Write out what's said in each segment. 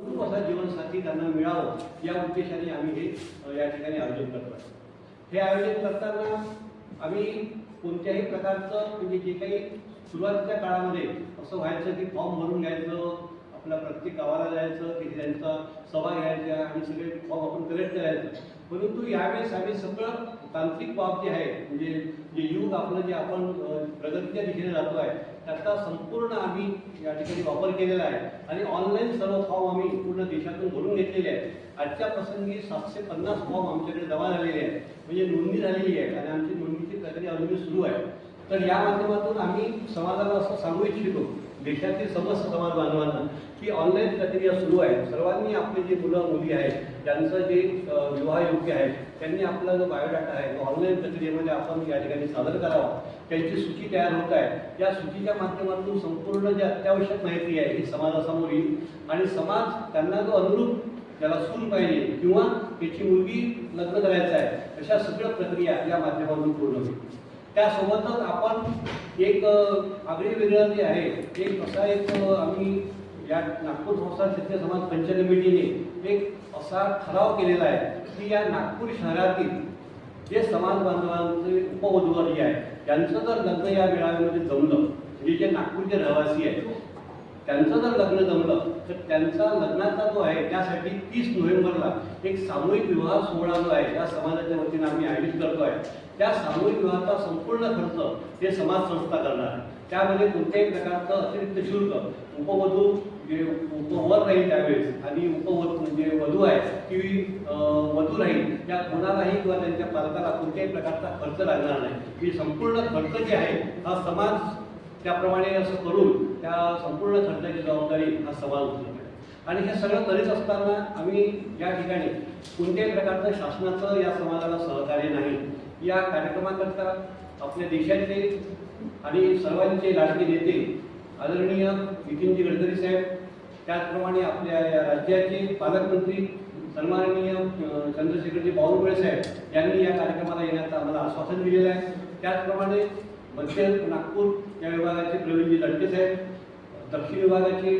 अनुरूप असा जीवनसाथी त्यांना मिळावं या उद्देशाने आम्ही हे या ठिकाणी आयोजन करतो हे आयोजन करताना आम्ही कोणत्याही प्रकारचं म्हणजे जे काही सुरुवातीच्या काळामध्ये असं व्हायचं की फॉर्म भरून घ्यायचं आपल्या प्रत्येक गावाला जायचं तिथे त्यांचा सभा घ्यायच्या आणि सगळे फॉर्म आपण कलेक्ट करायचं. परंतु यावेळेस आम्ही सगळं तांत्रिक बाब जे आहे म्हणजे जे युग आपलं जे आपण प्रगतीच्या दिशेने जातो आहे त्याचा संपूर्ण आम्ही या ठिकाणी वापर केलेला आहे. आणि ऑनलाईन सर्व फॉर्म आम्ही पूर्ण देशातून भरून घेतलेले आहेत. आजच्या प्रसंगी सातशे पन्नास फॉर्म आमच्याकडे जमा झालेले आहेत. म्हणजे नोंदणी झालेली आहे आणि आमची नोंदणीची प्रक्रिया अजूनही सुरू आहे. तर या माध्यमातून आम्ही समाजाला असं सांगू इच्छितो देशातील समस्त समाज बांधवांना की ऑनलाईन प्रक्रिया सुरू आहे. सर्वांनी आपले जे मुलं मुली आहेत त्यांचं जे विवाह योग्य आहे त्यांनी आपला जो बायोडाटा आहे तो ऑनलाईन प्रक्रियेमध्ये आपण या ठिकाणी सादर करावा. त्यांची सूची तयार होत आहे. या सूचीच्या माध्यमातून संपूर्ण जी अत्यावश्यक माहिती आहे ही समाजासमोर येईल. आणि समाज त्यांना जो अनुरूप त्याला सून पाहिजे किंवा त्याची मुलगी लग्न करायचं आहे अशा सगळ्या प्रक्रिया या माध्यमातून पूर्ण होईल. त्यासोबतच आपण एक आगळी वेगळं जे आहे. एक असा एक आम्ही या नागपूर संस्थान क्षेत्रीय समाज पंच कमिटीने एक असा ठराव केलेला आहे की या नागपूर शहरातील जे समाज बांधवांचे उपवधूवर जे आहे त्यांचं जर लग्न या मेळाव्यामध्ये जमलं म्हणजे जे नागपूरचे रहिवासी आहेत त्यांचं जर लग्न जमलं तर त्यांचा लग्नाचा जो आहे त्यासाठी तीस नोव्हेंबरला एक सामूहिक विवाह सोहळा जो आहे त्या समाजाच्या वतीनं आम्ही आयोजित करतो आहे त्या सामूहिक विवाहाचा संपूर्ण खर्च हे समाज संस्था करणार आहे. त्यामध्ये कोणत्याही प्रकारचं अतिरिक्त शुल्क उपवधू जे उपवर राहील त्यावेळेस आणि उपवधू म्हणजे वधू आहे ती वधू राहील त्या कोणालाही किंवा त्यांच्या पालकाला कोणत्याही प्रकारचा खर्च लागणार नाही. हे संपूर्ण खर्च जे आहे हा समाज त्याप्रमाणे असं करून त्या संपूर्ण खर्चाची जबाबदारी हा सवाल उचलतो आणि हे सगळं करीत असताना आम्ही या ठिकाणी कोणत्याही प्रकारचं शासनाचं या समाजाला सहकार्य नाही या कार्यक्रमाकरता आपल्या देशाचे आणि सर्वांचे लाडके नेते आदरणीय नितीनजी गडकरी साहेब त्याचप्रमाणे आपल्या या राज्याचे पालकमंत्री सन्माननीय चंद्रशेखरजी बावनकुळे साहेब यांनी या कार्यक्रमाला येण्याचं आम्हाला आश्वासन दिलेलं आहे. त्याचप्रमाणे मध्य नागपूर या विभागाचे प्रवीणजी लडके साहेब दक्षिण विभागाचे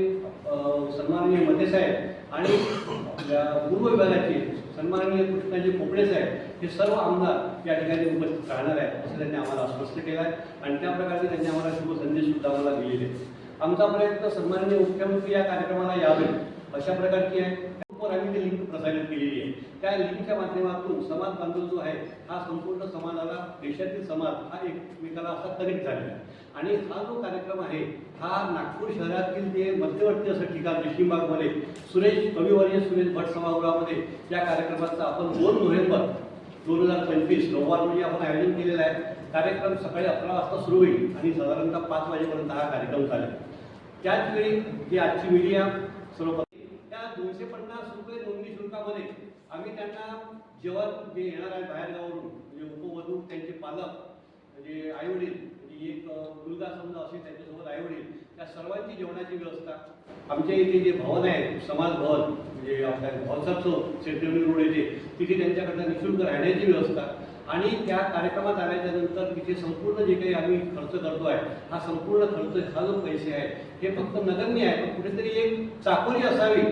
सन्माननीय मते साहेब आणि पूर्व विभागाचे सन्माननीय कृष्णाजी पोपळे साहेब हे सर्व आमदार या ठिकाणी उपस्थित राहणार आहेत असं त्यांनी आम्हाला स्पष्ट केलं आहे आणि त्या प्रकारचे त्यांनी आम्हाला शुभ संदेश सुद्धा आम्हाला दिलेले आहेत. आमचा प्रयत्न सन्माननीय मुख्यमंत्री या कार्यक्रमाला यावे अशा प्रकारची आहे वर आम्ही ती लिंक प्रसारित केलेली आहे. त्या लिंकच्या माध्यमातून समाज बांधव जो आहे हा संपूर्ण समाजाला देशातील समाज हा एकमेकाला असा कनेक्ट झालेला आहे. आणि हा जो कार्यक्रम आहे हा नागपूर शहरातील जे मध्यवर्ती असं ठिकाण रेशीमबागमध्ये सुरेश कविवर्य सुरेश भट सभागृहामध्ये या कार्यक्रमाचं आपण दोन नोव्हेंबर दोन हजार पंचवीस रविवार रोजी आपण आयोजन केलेलं आहे. कार्यक्रम सकाळी अकरा वाजता सुरू होईल आणि साधारणतः पाच वाजेपर्यंत हा कार्यक्रम चालेल. त्याच वेळी जी आजची मीडिया सर्व त्या दोनशे पन्नास आम्ही त्यांना जेवण जे येणार आहे बाहेरगावावरून म्हणजे उपवधू त्यांचे पालक म्हणजे आईवडील म्हणजे एक मुलगा समजा असेल त्यांच्यासोबत आईवडील त्या सर्वांची जेवणाची व्यवस्था. आमच्या इथे जे भवन आहे समाज भवन म्हणजे आपल्या भवसाचं सेंट्रल रोड येते तिथे त्यांच्याकडनं निशुल्क राहण्याची व्यवस्था. आणि त्या कार्यक्रमात आल्याच्यानंतर तिथे संपूर्ण जे काही आम्ही खर्च करतो आहे हा संपूर्ण खर्च हा जो पैसे आहे हे फक्त नगण्य आहे पण कुठेतरी एक चाकोरी असावी.